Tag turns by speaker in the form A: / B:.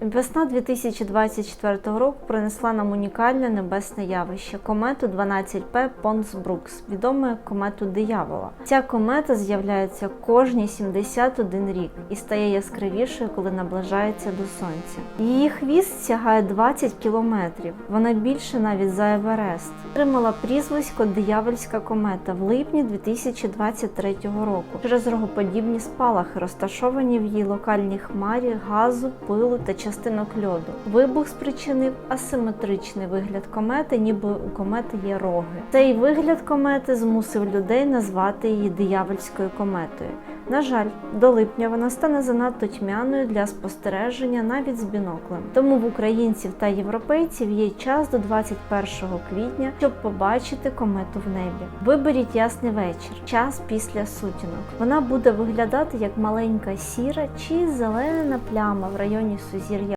A: Весна 2024 року принесла нам унікальне небесне явище комету 12P Понс-Брукс, відому як комету диявола. Ця комета з'являється кожні 71 рік і стає яскравішою, коли наближається до сонця. Її хвіст сягає 20 кілометрів. Вона більше навіть за Еверест. Отримала прізвисько Диявольська комета в липні 2023 року через рогоподібні спалахи, розташовані в її локальній хмарі газу, пилу та частинок льоду. Вибух спричинив асиметричний вигляд комети, ніби у комети є роги. Цей вигляд комети змусив людей назвати її диявольською кометою. На жаль, до липня вона стане занадто тьмяною для спостереження навіть з біноклем. Тому в українців та європейців є час до 21 квітня, щоб побачити комету в небі. Виберіть ясний вечір, час після сутінок. Вона буде виглядати як маленька сіра чи зелена пляма в районі сузір'я